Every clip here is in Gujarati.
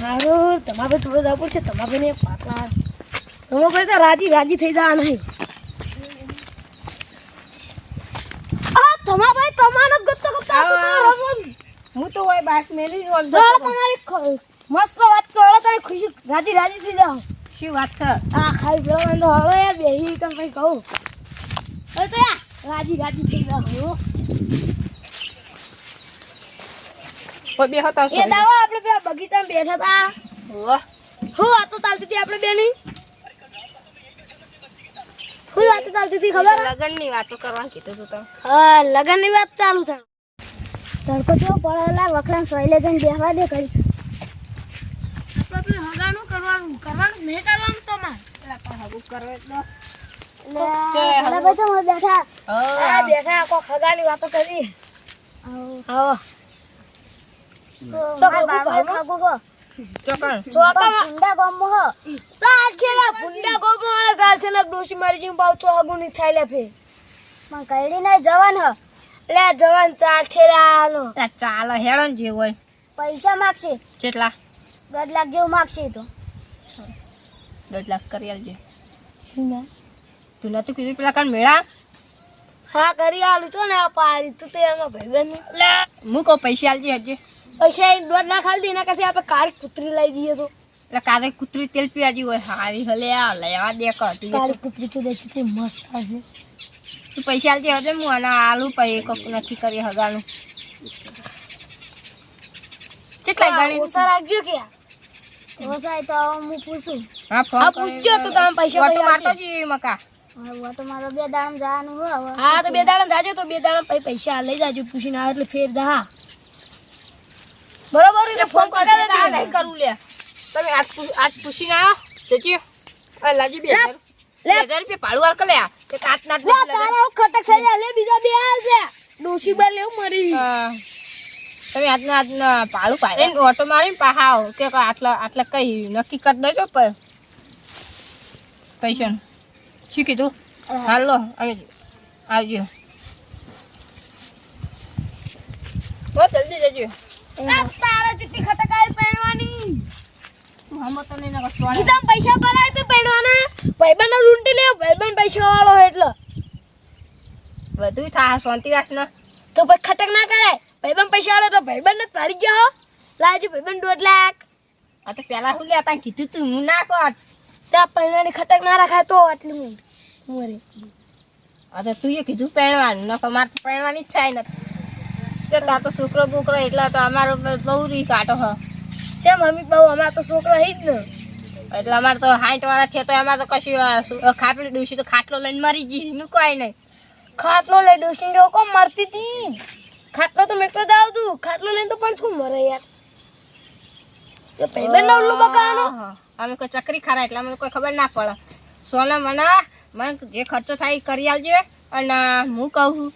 હારું તમારે થોડો જવું પડશે તમારે ને પાટલા તમે ભાઈ તો રાજી રાજી થઈ જવા નહીં. આ તમા ભાઈ તમાનો ગત્તો ગત્તો. હું તો હોય બાઈક મેલી તમારી મસ્ત વાત કરો તમે ખુશી રાજી રાજી થઈ જાઓ. શું વાત છે? આ ખાલી પીવા તો હળો યાર બેહી તમે કહું. તો રાજી રાજી થઈ જાઓ. કોઈ બે હતા એ દાવા આપણે પેલા બગીચામાં બેઠા હતા. વાહ હું વાતો ચાલતી હતી આપણે બેની? હું વાતો ચાલતી હતી ખબર? લગનની વાતો કરવાનું કીધું તું તો હા લગનની વાત ચાલુ થાય. તડકો જો પડેલા વખડા સોયલે જઈને બેહવા દે કરી આપણે હગાનું કરવાનું. કરવાનું નહીં કરવાનું તો માં હગું. કરે તો બેઠા બેઠા કોઈ હગાની વાતો કરી. આવો ચોકણ ભૂંડા ગામમાં હ ચાલ છે લા ભૂંડા ગામમાં વાળા ગાલ છે ને ડોશી મારી જીમ પાવ છો હગું ની થાય લે ફે. માં કઈડી ના જવાન હ. લે જવાન ચાલ છે લાનો ચાલે હેડો જે હોય. પૈસા માગશે? કેટલા દોઢ લાખ જેવું માગશે તો. દોઢ લાખ કરી આલજે. તું નતું કીધું પેલા કાન મેળા? હા કરી આલું છો ને આ પાડી. તું તે એમાં ભાઈબંધ હું કહું પૈસા આલજે હજી. પૈસા દોઢ લાખ દે એના કરતા આપણે કાળી કૂતરી લઈ દઈએ તો. એટલે કારે કૂતરી તેલ પીવાજી હોય હારી હલે આ લેવા દે કર તું કાળી કૂતરી તો દેખી તે મસ્ત હશે તું પૈસા આલજે હજે હું આના આલુ પૈ કોક નથી કરી હગાનું. કેટલા રાખજો કે તો હું પૂછું. હા ફોન પૂછજો તો તમે પૈસા ઓટો મારતો જી મકા. તો મારો બે દાડા જવાનું હા તો બે દાડમ જાજો તો બે દાડા પછી પૈસા લઈ જાજો પૂછીને આવે એટલે ફેર દા બરોબર એટલે ફોન કરે. નહીં કરું લે. તમે આજ આજ પૂછીને આવ્યો જજી. અરે લાજી બે હજાર બે લે. હજાર રૂપિયા ભાડું વાર કલે કે કાચ નાત લે તારા ખટક થઈ જાય. લે બીજા બે હાલ છે ડોશી બાર લેવું મરી. તમે આજના આજના ભાડું પાડે ઓટો મારીને પાહાવ કે આટલા આટલા કઈ નક્કી કરી દેજો પર પૈસાનું શું કીધું? હાલો આવી આવજો. બહુ જલ્દી જજો. તારા જેટલી ખટક આવી પહેરવાની પૈસા ભરાય તો પહેરવાના. ભાઈબંધ રૂંટી લે ભાઈબંધ પૈસા વાળો એટલે. બધું થાય શાંતિ રાખ ને. તો પછી ખટક ના કરાય. ભાઈબંધ પૈસા વાળો તો ભાઈબંધ જ પાડી ગયો લાવજો ભાઈબંધ દોઢ લાખ. આ તો પેલા શું લેતા? કીધું તું હું ના કહો. ત્યાં પહેરવાની ખટક ના રાખાય તો આટલી મરે. આ તો તું એ કીધું પહેરવાનું. ન મારે પહેરવાની જ થાય નથી. જો તાર તો છોકરો બોકરો એટલે તો અમારો બહુ રી કાઢો હ. છે મમ્મી બહુ અમારા તો છોકરો હી જ ને. એટલે અમારે તો હાઈટ વાળા છે તો એમાં તો કશું ખાટલું ડૂસી તો ખાટલો લઈને મરી ગઈ એનું કોઈ નહીં. ખાટલો લઈ ડોસી કોમ મરતી હતી ખાટલો તો મેં તો દાવ તું ખાટલો લઈને તો પણ શું મરે યાર? ભાઈબંધ બકાનો અમે કોઈ ચકરી ખારા એટલે અમને કોઈ ખબર ના પડે. સોના મને મને જે ખર્ચો થાય કરી આલજો અને હું કહું છું,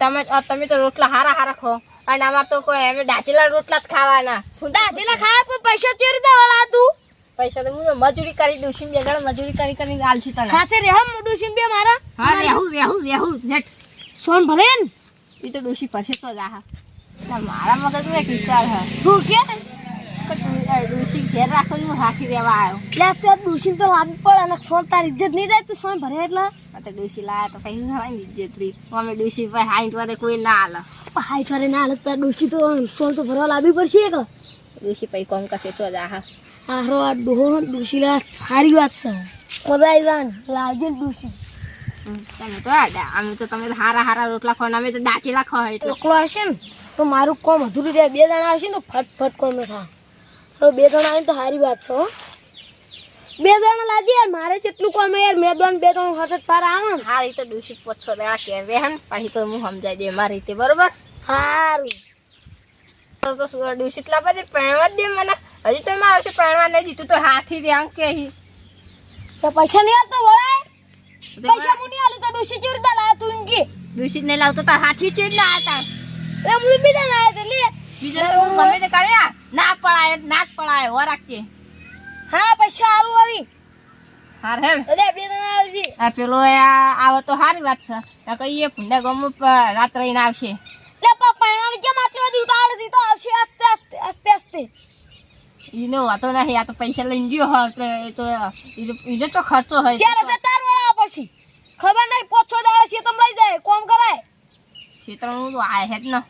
તમે તમે તો રોટલા હારા હારા ખો. અને આમાં તો કોઈ એમ ડાચેલા રોટલા જ ખાવાના. દાજેલા ખાયા પણ પૈસા ચોરી દે વાળા તું? પૈસા તો હું મજૂરી કરી છું બે ગણ મજૂરી કરી કરીને આલશું તને. સાથે રે હમ ડોસી બે મારા. હા રહેવું રહેવું રહેવું જેટ સોન ભરે ને. એ તો ડોશી પછી તો જા હા. મારા મગજમાં એક વિચાર હા. હું કે? ઘેર રાખવાનું હું હાથી રહેવા આવ્યો. લે તે ડોસી તો લાવી પડે અને સોન તારી ઇજ્જત નહીં જાય તું સોન ભરે એટલે? તો ડોશી લાયા તો કઈ થવાની ઇજ્જત રહી. અમે ડોશી ભાઈ હાઈટ વારે કોઈ ના હાલે. હાઈ ચારે ના હાલત પર ડોસી તો સોન તો ભરવા લાવવી પડશે કે ડોશી પછી કોમ કશે તો જા હા. હારો આ ડોહો ડોસી સારી વાત છે. મજા આવી જાય ને લાવજે ડોસી તમે તો અમે તો તમે તો હારા હારા રોટલા ને અમે તો દાચેલા ખાવ એટલે. એકલો હશે ને તો મારું કોમ અધૂરું રહે. બે જણા આવશે ને ફટ ફટ કોમ થાય. બે જણા આવીને તો સારી વાત છો બે જણા લાદી યાર મારે કેટલું કોમ યાર મેદવાન બે ત્રણ હઠ તારા આવે. ને હા એ તો ડોશી પોછો દેવા કે રહે ને પછી તો હું સમજાઈ દે મારી રીતે બરોબર? સારું તો તો ડોશી એટલા બધી પહેણવા દે મને. હજી તો એમાં આવશે પહેણવા નહીં જીતું તો હાથી રહ્યા કે હી. તો પૈસા નહીં આવતો વળાય? પૈસા મુની આલું તો ડોસી ચીરતા તું એમ કે. ડોશી ને લાવતો તાર હાથી ચેડ ના હતા એ મુની બીજા તો લે બીજા તો હું ગમે તે કર્યા ના પડાય ના જ પડાય હો રાખજે. હા પૈસા આવું આવી. હાર હેર અરે બે જણા આવશે આ પેલો આ આવે તો સારી વાત છે. કહીએ ભૂંડા ગમો રાત રહીને આવશે. લે પપ્પા એનાને કેમ આટલી બધી ઉતાવળ હતી? તો આવશે આસ્તે આસ્તે આસ્તે આસ્તે. ઈનો વાતો નહીં આ તો પૈસા લઈને ગયો હોય એટલે એ તો ઈનો તો ખર્ચો હોય. તાર વાળા પછી. ખબર નહીં પોછો દાડા છે તમ લઈ જાય કોમ કરાય. ક્ષેત્રનું તો આ હેડ ને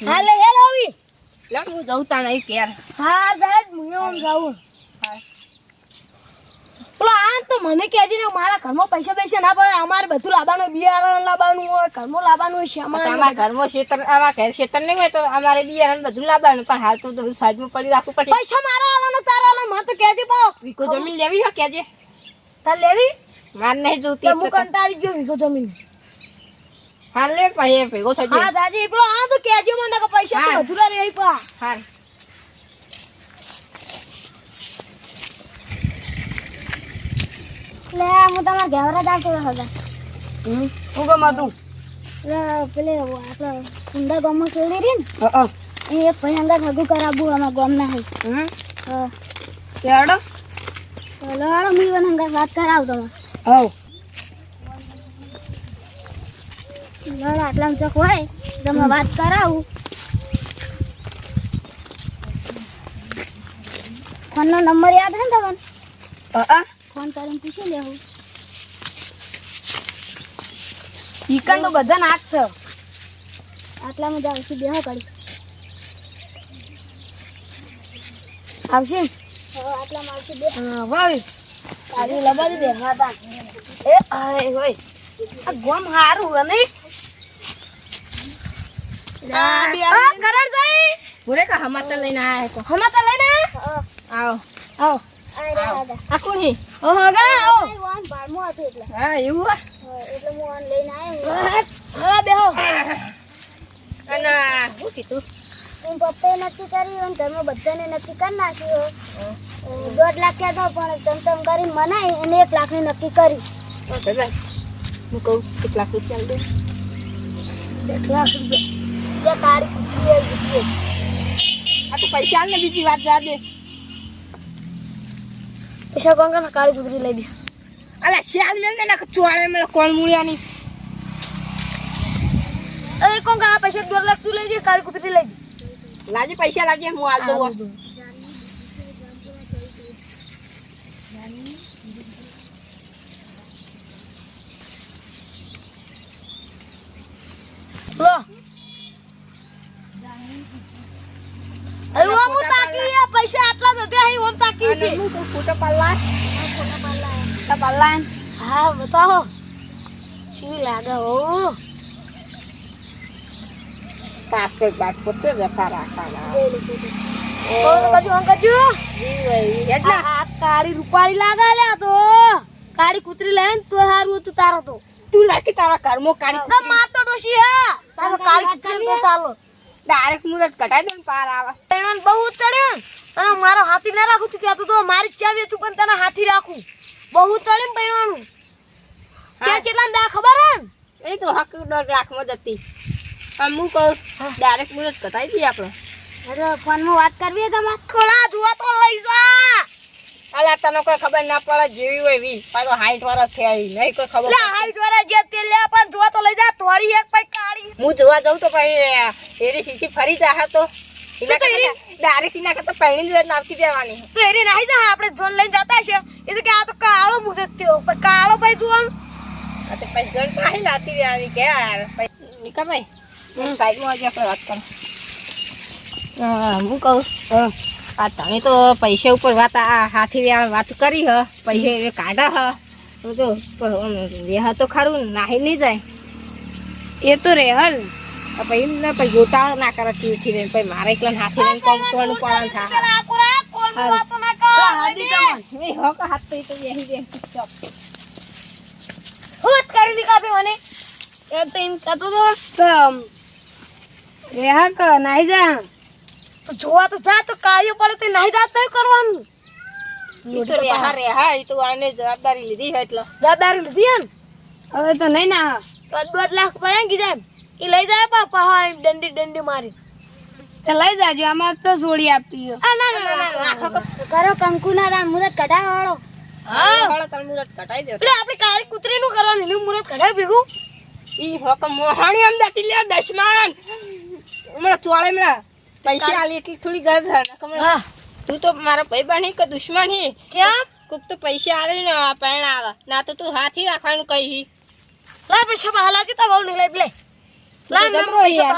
હા લે હેલ આવી લે હું જઉં તાણ અહીં ક્યારે હા દાદ હું આમ જાઉં. પેલો આ તો મને કહેજે ને મારા ઘરમાં પૈસા પૈસા ના પડે. અમારે બધું લાવવાનું બિયારણ લાવવાનું હોય ઘરમાં લાવવાનું હોય સામાન અમારા ઘરમાં ક્ષેત્ર આવા ઘેર ક્ષેત્ર નહીં હોય તો અમારે બિયારણ બધું લાવવાનું પણ હાલ તો બધું સાઈડમાં પડી રાખવું પડે પૈસા મારા આવવાનું તારા આવાના મને તો કહેજે પાવ વિકો જમીન લેવી હોય કેજે તાર લેવી? માર નહીં તો જોતી હું તો- કંટાળી ગયો વિકો જમીન. હાલ લે પછી ભેગો થઈ હા દાદી પેલો આ તો કહેજે મને કે પૈસા તો હા. અધૂરા રહી પા. હાલ. લે હું તમારા ઘેવરા આવતો હતા હું ગમ હતું લે પેલે આપણે કુંડા ગામમાં શેરડી રહી ને એ એક ભાઈ અંગા હગું કરાવવું અમારા ગામના હે. હમ? હા. કેવડો? ચલો હાલો મી વન અંગા વાત કરાવ તમે હવ. લડ આટલામાં ચોક હોય તમે વાત કરાવું. ફોનનો નંબર યાદ હે ને તમને? ફોન કરીને પૂછી લેવું. ચિકન તો બધા નાક છે. આટલામાં જ આવશે બેહો કરી આવશે? આટલામાં આવશે બે. હા ભાઈ કાલી લબા દે. બેહવા એ હોય. આ ગોમ હારું નહીં? બોલે કે હમાતા લઈને આયા લઈને આવો. આવો. આ કોણ હે? ઓહો ગા આવો. બારમું એટલે. હા એવું એટલે હું આને લઈને આવ્યો હા. બેહો. અને શું કીધું? એમ પપ્પાએ નક્કી કર્યું અને ઘરમાં બધાને નક્કી કરી નાખ્યું. દોઢ લાખ કહેતો પણ તમ તમ કરીને મનાય અને એક લાખની નક્કી કરી. હું કહું લાખ રૂપિયા દે. એક લાખ રૂપિયા. જે કાળી કુતરી હોય કુતરી હોય. આ તો પૈસા આલ ને બીજી વાત જા દે પૈસા કોણ કોણ કાળી કુતરી લઈ દે અલા શાલ મેલ ને ના ચોળે મેલ કોણ મૂળ્યાની અરે કોણ આ પૈસા દોઢ લાખ તું લઈ દે કાળી કુતરી લઈ દે લાજે પૈસા લાજે હું આલ દઉં લો હવે ઓમ તાકી આ પૈસા આટલા જ હતા અહીં ઓમ હું કહું ફોટો પાડલા ફોટો પાડલા હા બતાવો શી લાગે હો પાસપોર્ટ પાસપોર્ટ તો જતા રાખવાના કાળી રૂપાળી લાગે તો કાળી કૂતરી લઈને તો હારું હતું તારો તો તું લાગે તારા ઘરમાં કાઢી તો માર તો ડોશી હા તારો કાળી કૂતરી તો ચાલો ડાયરેક્ટ મુરત કટાઈ દઉં પાર આવે. પેણન બહુ ચડ્યો અને મારો હાથી ના રાખું તું કહેતો તો મારી ચાવી છું પણ તને હાથી રાખું. બહુ ચડ્યું ને પેણવાનું ચે કેટલા દા ખબર હે? એ તો હક ડર લાખમાં જતી આમ હું કહું ડાયરેક્ટ મુરત કટાઈ દઈએ આપણે. અરે ફોનમાં વાત કરવી તમારે? ખોલા જોવા તો લઈ જા. અલા તને કોઈ ખબર ના પડે જેવી હોય એવી પાછો હાઈટ વાળો છે નહીં કોઈ ખબર લે હાઈટ વાળા જે તે લે પણ જોવા તો લઈ જા થોડી એક પૈ કાળી. હું જોવા જાઉં તો પછી એરી સીધી ફરી જા તો. ડાયરેક્ટ એના કરતા પહેલી જ નાખી દેવાની. તો એરી નાહી જા આપણે જોન લઈને જતા છે. એ તો કે આ તો કાળો મુરત થયો. પણ કાળો ભાઈ જોવાનું આ તો પછી ગણ પાહી લાતી દેવાની કે યાર. નિકા ભાઈ. સાઈડમાં આજે આપણે વાત કરું. હા, હું કહું? હા, આ તમે તો પૈસા ઉપર વાત આ હાથી વાત કરી હ પૈસા કાઢા હ. તો રેહ તો ખરું નાહી નહીં જાય. એ તો રેહલ પછી ને પછી ગોટા ના કરે ચીઠી ને પછી મારે એકલા હાથી લઈને કઈ કરવાનું પડે થાય? હાથી તો એ દે હું કરી કાપી મને. એ તો એમ કહેતો તો રેહા ક નાહી જા તો જોવા તો જા તો કાર્ય પડે તો નહીં જાત તો કરવાનું. જવાબદારી લીધી છે એટલે. જવાબદારી લીધી એમ? હવે તો નહીં ના તો દોઢ લાખ પડે ને કીધા એ લઈ જાય પાપા દંડી દંડી મારી. લઈ જાજો આમાં તો સોડી આપી આ ના ના ના કરો કંકુના રામ મુરત કઢાવા વાળો. હા હળો તલ મુરત કટાઈ દે એટલે આપણે કાળી કૂતરી નું કરવાનું એનું મુરત કઢાવ ભેગું. ઈ હક મોહાણી અમદાતી લે દશમાન હમણાં ચોળે હમણાં પૈસા આલી એટલી થોડી ગરજ હે. તું તો મારા ભાઈ બની કે દુશ્મન હી? ક્યાં કોક તો પૈસા આલે ને પેણ આવે. ના તો તું હાથી રાખવાનું કહી લા પૈસા બહાર લાગે તો બહુ નહીં લે લા મેં પૈસા.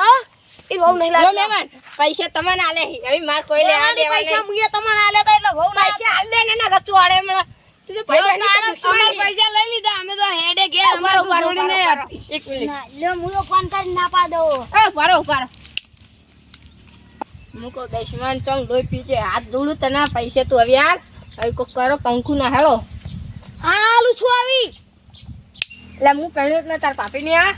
એ બહુ નહીં લાગે. લાઈ પૈસા તમને આલે હી. હવે માર કોઈ લેવા દેવા પૈસા નહીં. તમને આલે તો એટલે બહુ પૈસા આલ ને ના ગતું આલે મને તું. પૈસા લઈ લીધા. અમે તો હેડે ઘેર. એક મિનિટ. લ્યો હું તો ફોન કરી ના પાડો. એ રહો. મૂકો દુશ્મન ચમ લોહી પીજે હાથ ધોળું તને પૈસા તું હવે યાર. હવે કોક કરો કંકુ ના હેલો. હાલું છું આવી. એટલે હું પહેર્યો એટલે તાર પાપી ને આ.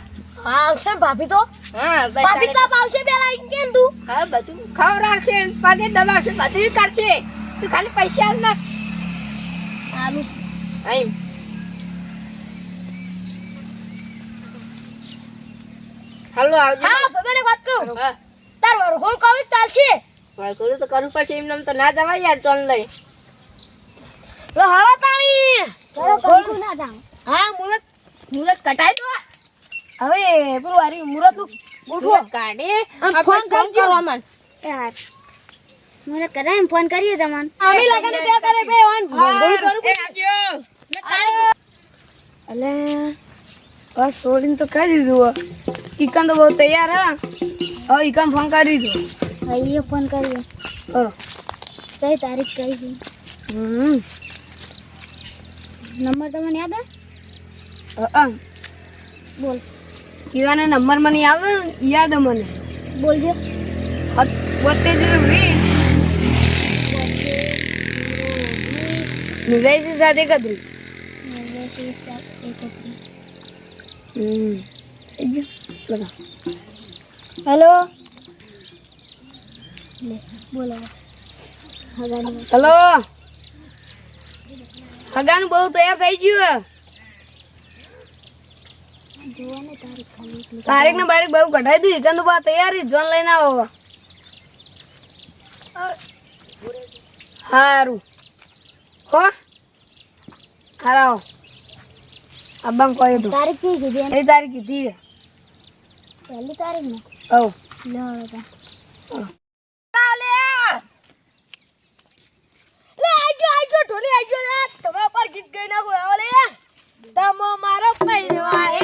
હા આવશે ભાભી તો. હા ભાભી તો આવશે પેલા ઈ કેમ તું? હા બધું ખવડાવશે પગે દબાવશે બધું કરશે. તું ખાલી પૈસા આવ ના. હાલું અહીં હાલો આવજો. હા ભાભીને વાત કરું. હા. તાર વરઘોડ કોલેજ ચાલશે કરું તો કરવું પડશે એમને એમ તો ના જવાય યાર ચોલ લઈ. લો હવા તાણી તારો કંકુ ના જામ હા મુરત મુરત કટાઈ દો. હવે પેલું આરી મુરતનું ગોઠવો મુરત કાઢી. ફોન કરજો. રમન યાર મને કરાય ફોન કરીએ તમને. અમે લગન બે કરે બે ઓન ગોળ કરું એ આવજો. અલે આ છોડીને તો કરી દીધું ચિકન તો બહુ તૈયાર હા. હવે કામ ફોન કરી દીધો એ ફોન કર્યો કરો. કઈ તારીખ કઈ છે? હમ. નંબર તમને યાદ હે? અ બોલ. ઈવાના નંબર મને આવે યાદ હે મને. બોલજો બોતેર જીરો વીસ. નેવ્યાસી સાત એકત્રીસ. હમ. થઈ હમ લગાવ. હેલો? બોલો. હેલો? હગાનું બહુ તૈયાર થઈ ગયું. તારીખ ને બારીખ બહુ કઢાઈ દીધી. તને બા તૈયારી જોન લઈને આવો. સારું હો? હારાઓ. અબ્બા કહી તારીખ કઈ કીધી એ તારીખ કીધી. પહેલી તારીખ ને? Oh. No, no. Oh. ઢોલી આવી ગયો ને તમારા પર ગીત ગઈ નાખો લે તમો મારો પહેરવા